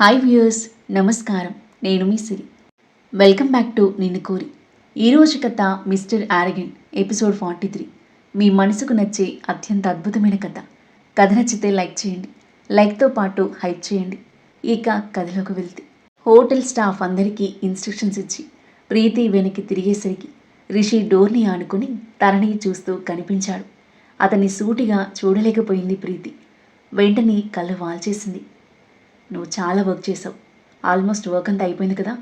Hi viewers నమస్కారం. నేను మీ Siri. Welcome back to Ninnu Kori. ఈరోజు కథ mister arrogant episode forty three. మీ మనసుకు నచ్చే అత్యంత అద్భుతమైన కథ. కథ నచ్చితే లైక్ చేయండి. లైక్తో పాటు హైప్ చేయండి. ఇక కథలోకి వెళ్తే. హోటల్ స్టాఫ్ అందరికీ ఇన్స్ట్రక్షన్స్ ఇచ్చి ప్రీతి వెనక్కి తిరిగేసరికి రిషి డోర్ని ఆనుకుని తనని చూస్తూ కనిపించాడు. అతన్ని సూటిగా చూడలేకపోయింది ప్రీతి. వెంటనే కళ్ళు వాల్చేసింది. నువ్వు చాలా వర్క్ చేసావు. ఆల్మోస్ట్ వర్క్ అంతా అయిపోయింది కదా?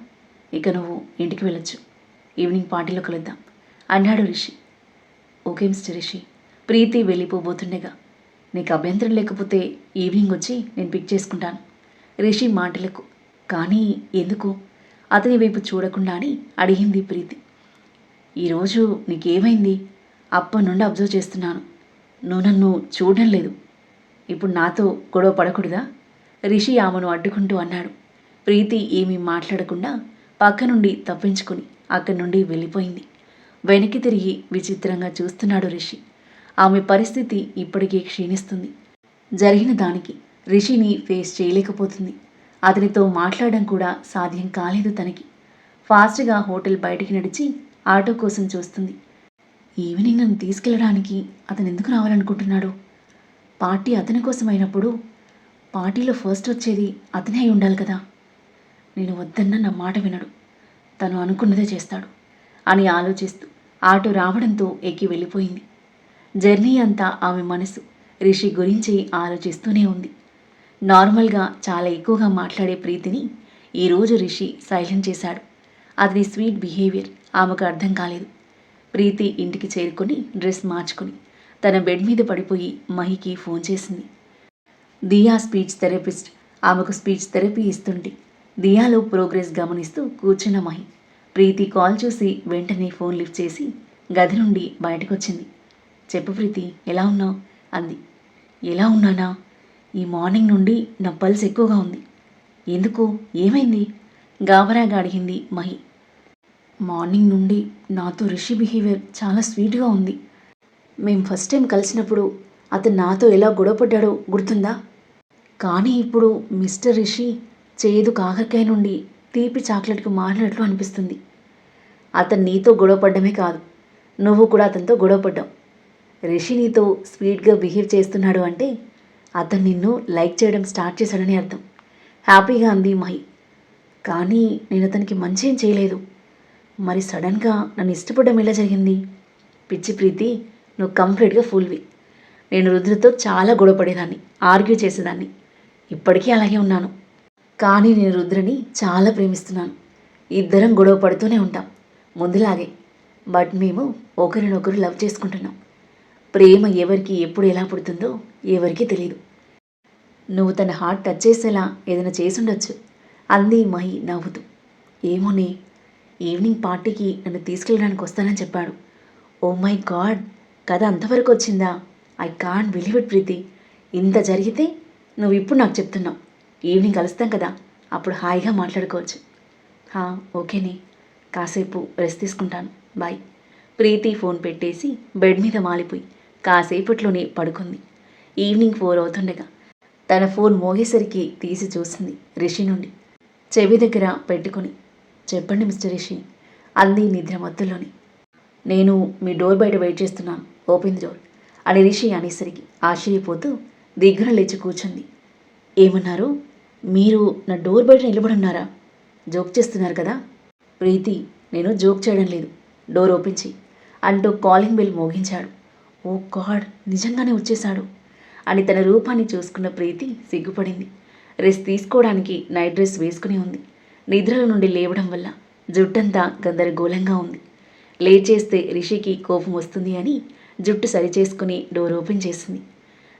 ఇక నువ్వు ఇంటికి వెళ్ళొచ్చు. ఈవినింగ్ పార్టీలో కలుద్దాం. అన్నాడు రిషి. Okay mister Rishi. ప్రీతి వెళ్ళిపోబోతుండగా. నీకు అభ్యంతరం లేకపోతే ఈవినింగ్ వచ్చి నేను పిక్ చేసుకుంటాను. రిషి మాటలకు కానీ ఎందుకు? అతని వైపు చూడకుండా అని అడిగింది ప్రీతి. ఈరోజు నీకేమైంది? అప్పటి నుండి అబ్జర్వ్ చేస్తున్నాను. నువ్వు నన్ను చూడడం లేదు. ఇప్పుడు నాతో గొడవ పడకూడదా? రిషి ఆమెను అడ్డుకుంటూ అన్నాడు. ప్రీతి ఏమీ మాట్లాడకుండా పక్క నుండి తప్పించుకుని అక్కడి నుండి వెళ్ళిపోయింది. వెనక్కి తిరిగి విచిత్రంగా చూస్తున్నాడు రిషి. ఆమె పరిస్థితి ఇప్పటికే క్షీణిస్తుంది. జరిగిన దానికి రిషిని ఫేస్ చేయలేకపోతుంది. అతనితో మాట్లాడడం కూడా సాధ్యం కాలేదు తనకి. ఫాస్ట్గా హోటల్ బయటికి నడిచి ఆటో కోసం చూస్తుంది. ఈవినింగ్ నన్ను తీసుకెళ్ళడానికి అతను ఎందుకు రావాలనుకుంటున్నాడు? పార్టీ అతని కోసం అయినప్పుడు పార్టీలో ఫస్ట్ వచ్చేది అతనే అయి ఉండాలి కదా. నేను వద్దన్న నా మాట వినడు. తను అనుకున్నదే చేస్తాడు అని ఆలోచిస్తూ ఆటో రావడంతో ఎక్కి వెళ్ళిపోయింది. జర్నీ అంతా ఆమె మనసు రిషి గురించి ఆలోచిస్తూనే ఉంది. నార్మల్గా చాలా ఎక్కువగా మాట్లాడే ప్రీతిని ఈరోజు రిషి సైలెంట్ చేశాడు. అతని స్వీట్ బిహేవియర్ ఆమెకు అర్థం కాలేదు. ప్రీతి ఇంటికి చేరుకొని డ్రెస్ మార్చుకుని తన బెడ్ మీద పడిపోయి మహికి ఫోన్ చేసింది. Diya speech therapist. ఆమెకు స్పీచ్ థెరపీ ఇస్తుంటే దియాలో ప్రోగ్రెస్ గమనిస్తూ కూర్చున్న మహి ప్రీతి కాల్ చూసి వెంటనే ఫోన్ లిఫ్ట్ చేసి గది నుండి బయటకొచ్చింది. చెప్పు ప్రీతి ఎలా ఉన్నావు? అంది. ఎలా ఉన్నానా? ఈ మార్నింగ్ నుండి నా పల్స్ ఎక్కువగా ఉంది. ఎందుకు? ఏమైంది? గాబరాగా అడిగింది మహి. మార్నింగ్ నుండి నాతో రిషి బిహేవియర్ చాలా స్వీట్గా ఉంది. మేము ఫస్ట్ టైం కలిసినప్పుడు అతను నాతో ఎలా గొడవపడ్డాడో గుర్తుందా? కానీ ఇప్పుడు మిస్టర్ రిషి చేదు కాకరకాయ నుండి తీపి చాక్లెట్కి మారినట్లు అనిపిస్తుంది. అతను నీతో గొడవపడ్డమే కాదు. నువ్వు కూడా అతనితో గొడవపడ్డావు రిషి నీతో స్వీట్గా బిహేవ్ చేస్తున్నాడు అంటే అతను నిన్ను లైక్ చేయడం స్టార్ట్ చేశాడని అర్థం. హ్యాపీగా అంది మహి. కానీ నేను అతనికి మంచి ఏం చేయలేదు. మరి సడన్గా నన్ను ఇష్టపడడం ఎలా జరిగింది? పిచ్చి ప్రీతి నువ్వు కంప్లీట్గా ఫుల్వి. నేను రుద్రతో చాలా గొడవపడేదాన్ని ఆర్గ్యూ చేసేదాన్ని. ఇప్పటికీ అలాగే ఉన్నాను. కానీ నేను రుద్రని చాలా ప్రేమిస్తున్నాను. ఇద్దరం గొడవ పడుతూనే ఉంటాం. ముందులాగే. బట్ మేము ఒకరినొకరు లవ్ చేసుకుంటున్నాం. ప్రేమ ఎవరికి ఎప్పుడు ఎలా పుడుతుందో ఎవరికీ తెలియదు నువ్వు తన హార్ట్ టచ్ చేసేలా ఏదైనా చేసుండొచ్చు. అంది మహి నవ్వుతూ. ఏమోనే. ఈవినింగ్ పార్టీకి నన్ను తీసుకెళ్ళడానికి వస్తానని చెప్పాడు. Oh my god. కథ అంతవరకు వచ్చిందా? I can't believe it Preethi. ఇంత జరిగితే నువ్వు ఇప్పుడు నాకు చెప్తున్నావు. ఈవినింగ్ కలుస్తాం కదా. అప్పుడు హాయిగా మాట్లాడుకోవచ్చు. హా ఓకేనే కాసేపు రెస్ట్ తీసుకుంటాను. బాయ్ ప్రీతి ఫోన్ పెట్టేసి బెడ్ మీద మాలిపోయి కాసేపట్లోనే పడుకుంది. ఈవినింగ్ ఫోర్ అవుతుండగా తన ఫోన్ మోగేసరికి తీసి చూసింది రిషి నుండి. చెవి దగ్గర పెట్టుకుని చెప్పండి మిస్టర్ రిషి అంది నిద్ర మత్తులోని. నేను మీ డోర్ బయట వెయిట్ చేస్తున్నాను. ఓపెన్ ది డోర్ అని రిషి అనేసరికి ఆశ్చర్యపోతూ దిగ్గున లేచి కూర్చుంది. ఏమన్నారు? మీరు నా డోర్ బయట నిలబడి ఉన్నారా జోక్ చేస్తున్నారు కదా? ప్రీతి నేను జోక్ చేయడం లేదు. డోర్ ఓపెన్ చేయి అంటూ కాలింగ్ బెల్ మోగించాడు. ఓ గాడ్ నిజంగానే వచ్చేశాడు. అని తన రూపాన్ని చూసుకున్న ప్రీతి సిగ్గుపడింది. రెస్ట్ తీసుకోవడానికి నైట్ డ్రెస్ వేసుకుని ఉంది. నిద్రల నుండి లేవడం వల్ల జుట్టంతా గందరగోళంగా ఉంది. లేచేస్తే రిషికి కోపం వస్తుంది అని జుట్టు సరిచేసుకుని డోర్ ఓపెన్ చేసింది.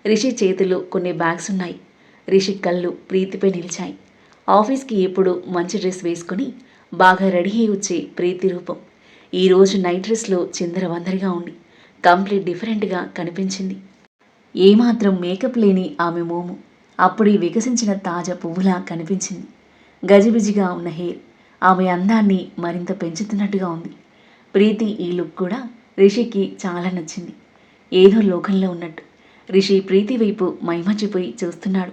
రిషి చేతిలో కొన్ని బ్యాగ్స్ ఉన్నాయి. రిషి కళ్ళు ప్రీతిపై నిలిచాయి. ఆఫీస్కి ఎప్పుడు మంచి డ్రెస్ వేసుకుని బాగా రెడీ అయి వచ్చే ప్రీతి రూపం. ఈరోజు నైట్ డ్రెస్లో చిందరవందరిగా ఉండి కంప్లీట్ డిఫరెంట్గా కనిపించింది. ఏమాత్రం మేకప్ లేని ఆమె మోము. అప్పుడే వికసించిన తాజా పువ్వులా కనిపించింది. గజిబిజిగా ఉన్న హెయిర్ ఆమె అందాన్ని మరింత పెంచుతున్నట్టుగా ఉంది. ప్రీతి ఈ లుక్ కూడా రిషికి చాలా నచ్చింది. ఏదో లోకంలో ఉన్నట్టు. రిషి ప్రీతి వైపు మైమర్చిపోయి చూస్తున్నాడు.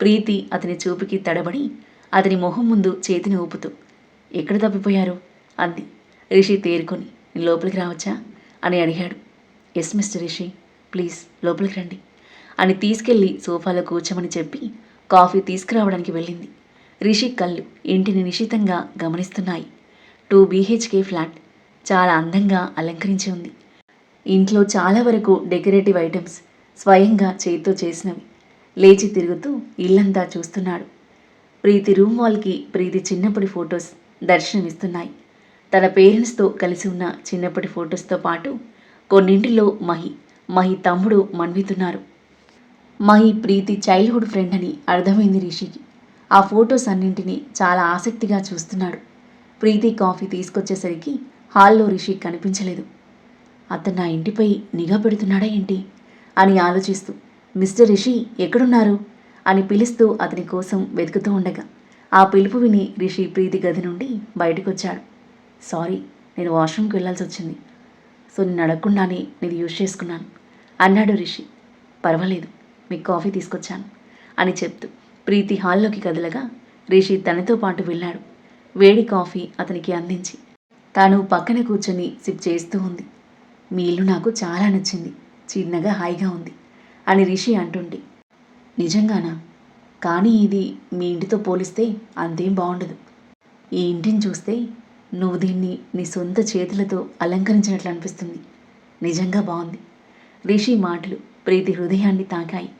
ప్రీతి అతని చూపుకి తడబడి అతని మొహం ముందు చేతిని ఊపుతూ ఎక్కడ తప్పిపోయారు? అంది. రిషి తేరుకొని లోపలికి రావచ్చా? అని అడిగాడు. ఎస్ మిస్టర్ రిషి ప్లీజ్ లోపలికి రండి అని తీసుకెళ్ళి సోఫాలో కూర్చోమని చెప్పి కాఫీ తీసుకురావడానికి వెళ్ళింది. రిషి కళ్ళు ఇంటిని నిశితంగా గమనిస్తున్నాయి. టూ బీహెచ్కే ఫ్లాట్ చాలా అందంగా అలంకరించి ఉంది. ఇంట్లో చాలా వరకు డెకరేటివ్ ఐటమ్స్ స్వయంగా చేతితో చేసినవి. లేచి తిరుగుతూ ఇల్లంతా చూస్తున్నాడు. ప్రీతి రూమ్ వాల్కి ప్రీతి చిన్నప్పటి ఫొటోస్ దర్శనమిస్తున్నాయి. తన పేరెంట్స్తో కలిసి ఉన్న చిన్నప్పటి ఫొటోస్తో పాటు కొన్నింటిలో మహి మహి తమ్ముడు మన్వితున్నారు. మహి ప్రీతి చైల్డ్హుడ్ ఫ్రెండ్ అని అర్థమైంది రిషికి. ఆ ఫొటోస్ అన్నింటినీ చాలా ఆసక్తిగా చూస్తున్నాడు. ప్రీతి కాఫీ తీసుకొచ్చేసరికి హాల్లో రిషి కనిపించలేదు. అతను నా ఇంటిపై నిఘా పెడుతున్నాడా ఏంటి? అని ఆలోచిస్తూ మిస్టర్ రిషి ఎక్కడున్నారు? అని పిలుస్తూ అతని కోసం వెతుకుతూ ఉండగా ఆ పిలుపు విని రిషి ప్రీతి గది నుండి బయటకొచ్చాడు. సారీ నేను వాష్రూమ్కి వెళ్ళాల్సి వచ్చింది. సో నేను అడగకుండానే నేను యూజ్ చేసుకున్నాను అన్నాడు రిషి. పర్వాలేదు మీకు కాఫీ తీసుకొచ్చాను అని చెప్తూ ప్రీతి హాల్లోకి కదలగా రిషి తనతో పాటు వెళ్ళాడు. వేడి కాఫీ అతనికి అందించి తాను పక్కన కూర్చొని సిప్ చేస్తూ ఉంది. మీ ఇల్లు నాకు చాలా నచ్చింది. చిన్నగా హాయిగా ఉంది అని రిషి అంటుండి నిజంగానా? కానీ ఇది మీ ఇంటితో పోలిస్తే అంతేం బాగుండదు ఈ ఇంటిని చూస్తే నువ్వు దీన్ని నీ సొంత చేతులతో అలంకరించినట్లు అనిపిస్తుంది. నిజంగా బాగుంది రిషి మాటలు ప్రీతి హృదయాన్ని తాకాయి.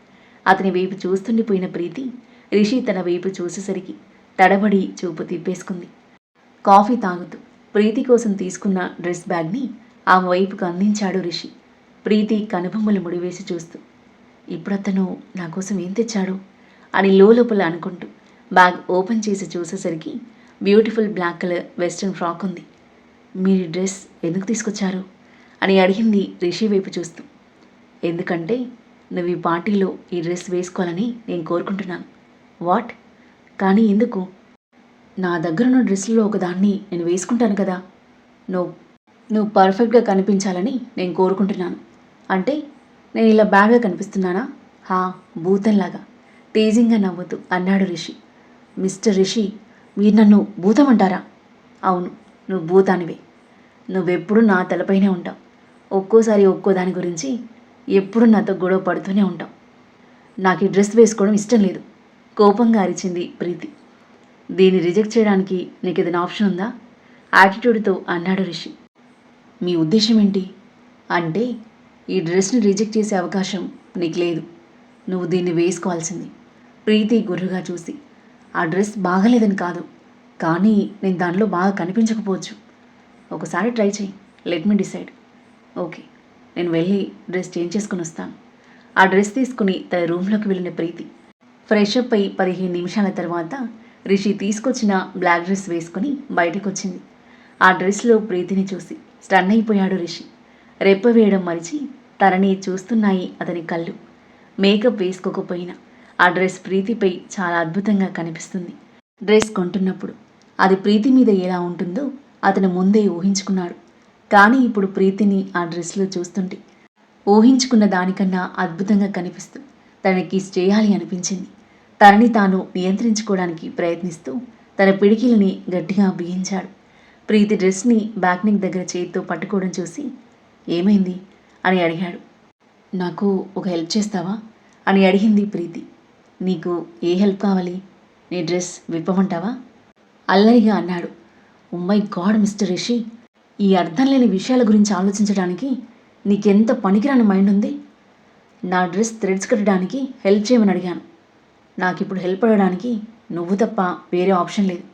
అతని వైపు చూస్తుండిపోయిన ప్రీతి రిషి తన వైపు చూసేసరికి తడబడి చూపు తిప్పేసుకుంది. కాఫీ తాగుతూ ప్రీతి కోసం తీసుకున్న డ్రెస్ బ్యాగ్ని ఆమె వైపుకు అందించాడు రిషి. ప్రీతి కనుబొమ్మలు ముడివేసి చూస్తూ ఇప్పుడు అతను నా కోసం ఏం తెచ్చాడు? అని లోపల అనుకుంటూ బ్యాగ్ ఓపెన్ చేసి చూసేసరికి beautiful black colour western frock ఉంది. మీరు డ్రెస్ ఎందుకు తీసుకొచ్చారు? అని అడిగింది రిషి వైపు చూస్తూ. ఎందుకంటే నువ్వు ఈ పార్టీలో ఈ డ్రెస్ వేసుకోవాలని నేను కోరుకుంటున్నాను వాట్? కానీ ఎందుకు? నా దగ్గరున్న డ్రెస్సులో ఒకదాన్ని నేను వేసుకుంటాను కదా. నువ్వు నువ్వు పర్ఫెక్ట్గా కనిపించాలని నేను కోరుకుంటున్నాను. అంటే నేను ఇలా బ్యాడ్గా కనిపిస్తున్నానా? హా భూతంలాగా. తేజింగా నవ్వుతూ అన్నాడు రిషి. మిస్టర్ రిషి మీరు నన్ను భూతం అంటారా అవును నువ్వు భూతానివే. నువ్వెప్పుడు నా తలపైనే ఉంటావు. ఒక్కోసారి ఒక్కో దాని గురించి ఎప్పుడు నాతో గొడవ పడుతూనే ఉంటావు. నాకు ఈ డ్రెస్ వేసుకోవడం ఇష్టం లేదు. కోపంగా అరిచింది ప్రీతి. దీన్ని రిజెక్ట్ చేయడానికి నీకు ఏదైనా ఆప్షన్ ఉందా? యాటిట్యూడ్తో అన్నాడు రిషి. మీ ఉద్దేశం ఏంటి? అంటే ఈ డ్రెస్ని రిజెక్ట్ చేసే అవకాశం నీకు లేదు. నువ్వు దీన్ని వేసుకోవాల్సింది. ప్రీతి గుర్రుగా చూసి ఆ డ్రెస్ బాగలేదని కాదు కానీ నేను దానిలో బాగా కనిపించకపోవచ్చు. ఒకసారి ట్రై చేయి లెట్ మీ డిసైడ్. ఓకే నేను వెళ్ళి డ్రెస్ చేంజ్ చేసుకుని వస్తాను. ఆ డ్రెస్ తీసుకుని తన రూమ్లోకి వెళ్ళిన ప్రీతి ఫ్రెష్ అప్ అయి పదిహేను నిమిషాల తర్వాత రిషి తీసుకొచ్చిన బ్లాక్ డ్రెస్ వేసుకుని బయటకు వచ్చింది ఆ డ్రెస్లో ప్రీతిని చూసి స్టన్ అయిపోయాడు రిషి. రెప్ప వేయడం మరిచి తనని చూస్తున్నాయి అతని కళ్ళు. మేకప్ వేసుకోకపోయినా ఆ డ్రెస్ ప్రీతిపై చాలా అద్భుతంగా కనిపిస్తుంది. డ్రెస్ కొంటున్నప్పుడు అది ప్రీతి మీద ఎలా ఉంటుందో అతను ముందే ఊహించుకున్నాడు. కానీ ఇప్పుడు ప్రీతిని ఆ డ్రెస్లో చూస్తుంటే ఊహించుకున్న దానికన్నా అద్భుతంగా కనిపిస్తూ తనకి చేయాలి అనిపించింది. తనని తాను నియంత్రించుకోవడానికి ప్రయత్నిస్తూ తన పిడికిలిని గట్టిగా బిగించాడు. ప్రీతి డ్రెస్ని బ్యాక్నిక్ దగ్గర చేతితో పట్టుకోవడం చూసి ఏమైంది? అని అడిగాడు. నాకు ఒక హెల్ప్ చేస్తావా? అని అడిగింది ప్రీతి. నీకు ఏ హెల్ప్ కావాలి? నీ డ్రెస్ విప్పమంటావా? అల్లరిగా అన్నాడు. Oh my god mister Rishi! ఈ అర్థం లేని విషయాల గురించి ఆలోచించడానికి నీకెంత పనికిరాని మైండ్ ఉంది? నా డ్రెస్ థ్రెడ్స్ కట్టడానికి హెల్ప్ చేయమని అడిగాను. నాకు ఇప్పుడు హెల్ప్ అడగడానికి నువ్వు తప్ప వేరే ఆప్షన్ లేదు.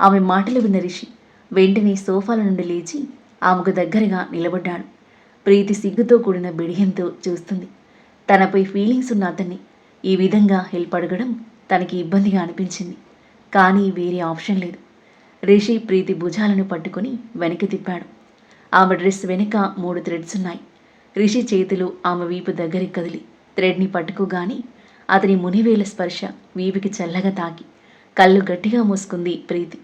ఆమె మాటలు విన్న రిషి వెంటనే సోఫాల నుండి లేచి ఆమెకు దగ్గరగా నిలబడ్డాడు. ప్రీతి సిగ్గుతో కూడిన బిడియంతో చూస్తుంది. తనపై ఫీలింగ్స్ ఉన్న అతన్ని ఈ విధంగా హెల్ప్ అడగడం తనకి ఇబ్బందిగా అనిపించింది. కానీ వేరే ఆప్షన్ లేదు. రిషి ప్రీతి భుజాలను పట్టుకుని వెనక్కి తిప్పాడు. ఆమె డ్రెస్ వెనుక మూడు థ్రెడ్స్ ఉన్నాయి. రిషి చేతులు ఆమె వీపు దగ్గరికి కదిలి థ్రెడ్ని పట్టుకోగాని అతని మునివేల స్పర్శ వీపుకి చల్లగా తాకి కళ్ళు గట్టిగా మూసుకుంది ప్రీతి.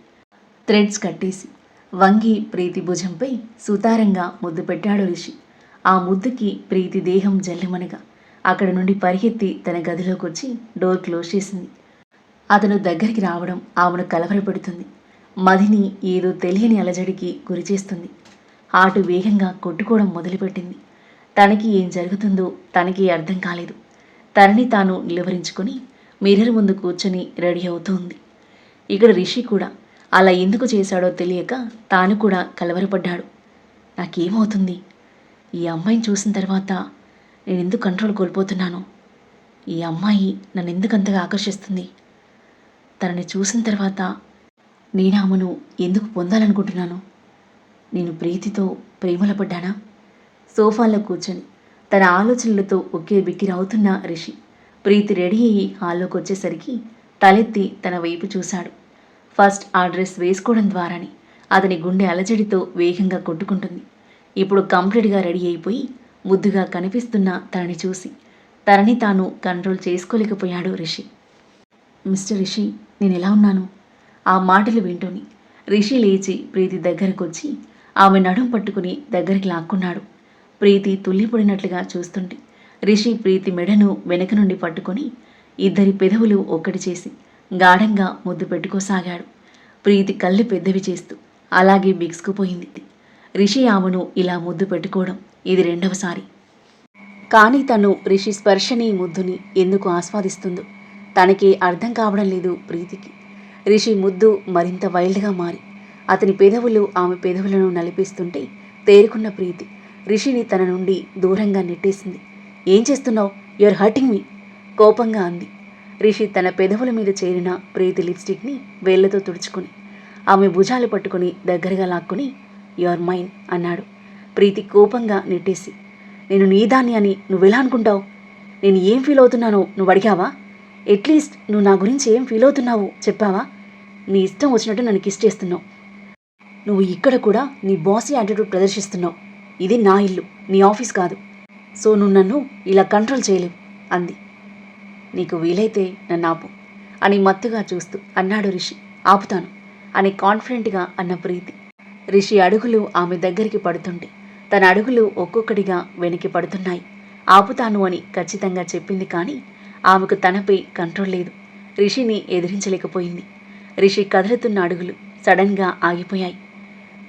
థ్రెడ్స్ కట్టేసి వంగి ప్రీతి భుజంపై సుతారంగా ముద్దు పెట్టాడు రిషి. ఆ ముద్దుకి ప్రీతి దేహం జల్లిమనగా అక్కడ నుండి పరిగెత్తి తన గదిలోకి వచ్చి డోర్ క్లోజ్ చేసింది. అతను దగ్గరికి రావడం ఆమెను కలవరపెడుతుంది. మదిని ఏదో తెలియని అలజడికి గురిచేస్తుంది ఆటు వేగంగా కొట్టుకోవడం మొదలుపెట్టింది. తనకి ఏం జరుగుతుందో తనకి అర్థం కాలేదు. తనని తాను నిలువరించుకొని మిర్రర్ ముందు కూర్చొని రెడీ అవుతోంది. ఇక్కడ రిషి కూడా అలా ఎందుకు చేశాడో తెలియక తాను కూడా కలవరపడ్డాడు. నాకేమవుతుంది? ఈ అమ్మాయిని చూసిన తర్వాత నేను ఎందుకు కంట్రోల్ కోల్పోతున్నాను? ఈ అమ్మాయి నన్ను ఎందుకు అంతగా ఆకర్షిస్తుంది? తనని చూసిన తర్వాత నేను ఆమెను ఎందుకు పొందాలనుకుంటున్నాను? నేను ప్రీతితో ప్రేమలో పడ్డానా సోఫాలో కూర్చొని తన ఆలోచనలతో ఒకే బిక్కిరవుతున్న రిషి ప్రీతి రెడీ అయ్యి హాల్లోకి వచ్చేసరికి తలెత్తి తన వైపు చూశాడు. ఫస్ట్ ఆ డ్రెస్ వేసుకోవడం ద్వారానే అతని గుండె అలజడితో వేగంగా కొట్టుకుంటుంది. ఇప్పుడు కంప్లీట్గా రెడీ అయిపోయి ముద్దుగా కనిపిస్తున్న తనని చూసి తనని తాను కంట్రోల్ చేసుకోలేకపోయాడు రిషి. మిస్టర్ రిషి నేను ఎలా ఉన్నాను? ఆ మాటలు వింటూని రిషి లేచి ప్రీతి దగ్గరకు వచ్చి ఆమె నడుం పట్టుకుని దగ్గరికి లాక్కున్నాడు. ప్రీతి తుల్లిపడినట్లుగా చూస్తుంటే రిషి ప్రీతి మెడను వెనక నుండి పట్టుకొని ఇద్దరి పెదవులు ఒక్కటి చేసి గాఢంగా ముద్దు పెట్టుకోసాగాడు. ప్రీతి కళ్ళు పెద్దవి చేస్తూ అలాగే బిగుసుకుపోయింది రిషి ఆమెను ఇలా ముద్దు పెట్టుకోవడం ఇది రెండవసారి. కానీ తను రిషి స్పర్శని ముద్దుని ఎందుకు ఆస్వాదిస్తుందో తనకే అర్థం కావడం లేదు ప్రీతికి. రిషి ముద్దు మరింత వైల్డ్గా మారి అతని పెదవులు ఆమె పెదవులను నలిపిస్తుంటే తేరుకున్న ప్రీతి రిషిని తన నుండి దూరంగా నెట్టేసింది. ఏం చేస్తున్నావు? యుర్ హర్టింగ్ మీ కోపంగా అంది. రిషి తన పెదవుల మీద చేరిన ప్రీతి లిప్స్టిక్ని వేళ్ళతో తుడుచుకుని ఆమె భుజాలు పట్టుకుని దగ్గరగా లాక్కుని యువర్ మైన్ అన్నాడు. ప్రీతి కోపంగా నెట్టేసి నేను నీదాన్ని అని నువ్వెలా అనుకుంటావు? నేను ఏం ఫీల్ అవుతున్నానో నువ్వు అడిగావా? అట్లీస్ట్ నువ్వు నా గురించి ఏం ఫీల్ అవుతున్నావు చెప్పావా? నీ ఇష్టం వచ్చినట్టు నన్ను కిస్ చేస్తున్నావు. నువ్వు ఇక్కడ కూడా నీ బాసీ యాటిట్యూడ్ ప్రదర్శిస్తున్నావు. ఇది నా ఇల్లు నీ ఆఫీస్ కాదు. సో నువ్వు నన్ను ఇలా కంట్రోల్ చేయలేవు అంది. నీకు వీలైతే నన్ను ఆపు అని మత్తుగా చూస్తూ అన్నాడు రిషి. ఆపుతాను అని కాన్ఫిడెంట్గా అన్న ప్రీతి. రిషి అడుగులు ఆమె దగ్గరికి పడుతుంటే తన అడుగులు ఒక్కొక్కటిగా వెనక్కి పడుతున్నాయి. ఆపుతాను అని ఖచ్చితంగా చెప్పింది కానీ ఆమెకు తనపై కంట్రోల్ లేదు. రిషిని ఎదిరించలేకపోయింది. రిషి కదులుతున్న అడుగులు సడన్గా ఆగిపోయాయి.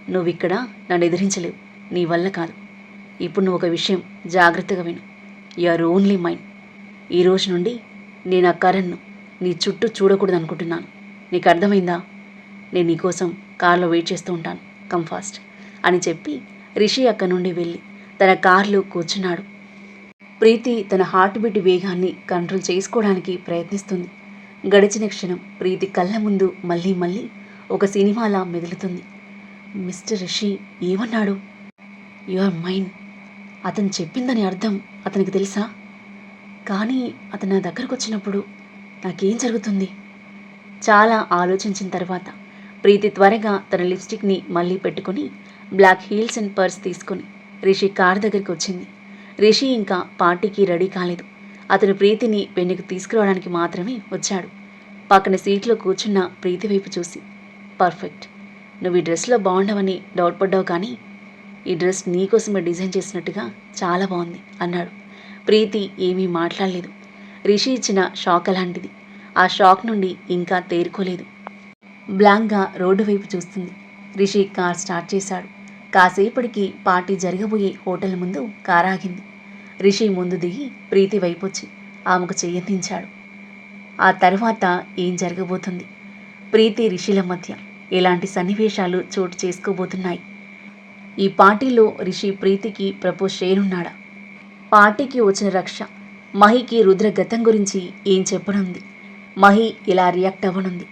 నువ్విక్కడ నన్ను ఎదిరించలేవు. నీ వల్ల కాదు. ఇప్పుడు నువ్వు ఒక విషయం జాగ్రత్తగా విను. Your only mind. ఈ రోజు నుండి నేను ఆ కరణ్ నీ చుట్టూ చూడకూడదు అనుకుంటున్నాను నీకు అర్థమైందా? నేను నీకోసం కార్లో వెయిట్ చేస్తూ ఉంటాను. కమ్ ఫాస్ట్ అని చెప్పి రిషి అక్కడి నుండి వెళ్ళి తన కార్లో కూర్చున్నాడు. ప్రీతి తన హార్ట్ బీట్ వేగాన్ని కంట్రోల్ చేసుకోవడానికి ప్రయత్నిస్తుంది. గడిచిన క్షణం ప్రీతి కళ్ళ ముందు మళ్ళీ మళ్ళీ ఒక సినిమాలా మెదులుతుంది. మిస్టర్ రిషి ఏమన్నాడు? యువర్ మైండ్ అతను చెప్పిందని అర్థం అతనికి తెలుసా? కానీ అతను నా దగ్గరకు వచ్చినప్పుడు నాకేం జరుగుతుంది? చాలా ఆలోచించిన తర్వాత ప్రీతి త్వరగా తన లిప్స్టిక్ని మళ్ళీ పెట్టుకొని బ్లాక్ హీల్స్ అండ్ పర్స్ తీసుకొని రిషి కార్ దగ్గరికి వచ్చింది. రిషి ఇంకా పార్టీకి రెడీ కాలేదు. అతను ప్రీతిని వెన్నుకు తీసుకురావడానికి మాత్రమే వచ్చాడు. పక్కన సీట్లో కూర్చున్న ప్రీతి వైపు చూసి పర్ఫెక్ట్. నువ్వు ఈ డ్రెస్లో బాగుండవని డౌట్ పడ్డావు కానీ ఈ డ్రెస్ నీకోసమే డిజైన్ చేసినట్టుగా చాలా బాగుంది అన్నాడు. ప్రీతి ఏమీ మాట్లాడలేదు. రిషి ఇచ్చిన షాక్ అలాంటిది. ఆ షాక్ నుండి ఇంకా తేరుకోలేదు. బ్లాంక్గా రోడ్డు వైపు చూస్తుంది. రిషి కార్ స్టార్ట్ చేశాడు. కాసేపటికి పార్టీ జరగబోయే హోటల్ ముందు కార్ ఆగింది. రిషి ముందు దిగి ప్రీతి వైపు వచ్చి ఆమెకు చెయ్యందించాడు ఆ తర్వాత ఏం జరగబోతుంది? ప్రీతి రిషిల మధ్య ఎలాంటి సన్నివేశాలు చోటు చేసుకోబోతున్నాయి? ఈ పార్టీలో రిషి ప్రీతికి ప్రపోజ్ చేయనున్నాడా? పార్టీకి వచ్చిన రక్ష. మహికి రుద్ర గతం గురించి ఏం చెప్పనుంది? మహి ఇలా రియాక్ట్ అవ్వనుంది.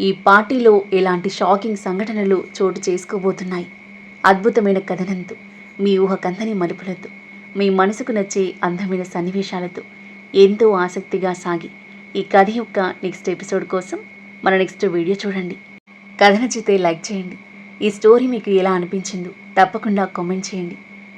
ఈ పార్టీలో ఇలాంటి షాకింగ్ సంఘటనలు చోటు చేసుకోబోతున్నాయి? అద్భుతమైన కథనంతో మీ ఊహకందని మలుపులతో. మీ మనసుకు నచ్చే అందమైన సన్నివేశాలతో. ఎంతో ఆసక్తిగా సాగి. ఈ కథ యొక్క నెక్స్ట్ ఎపిసోడ్ కోసం మన నెక్స్ట్ వీడియో చూడండి. కథ నచ్చితే లైక్ చేయండి. ఈ స్టోరీ మీకు ఎలా అనిపించిందో తప్పకుండా కామెంట్ చేయండి.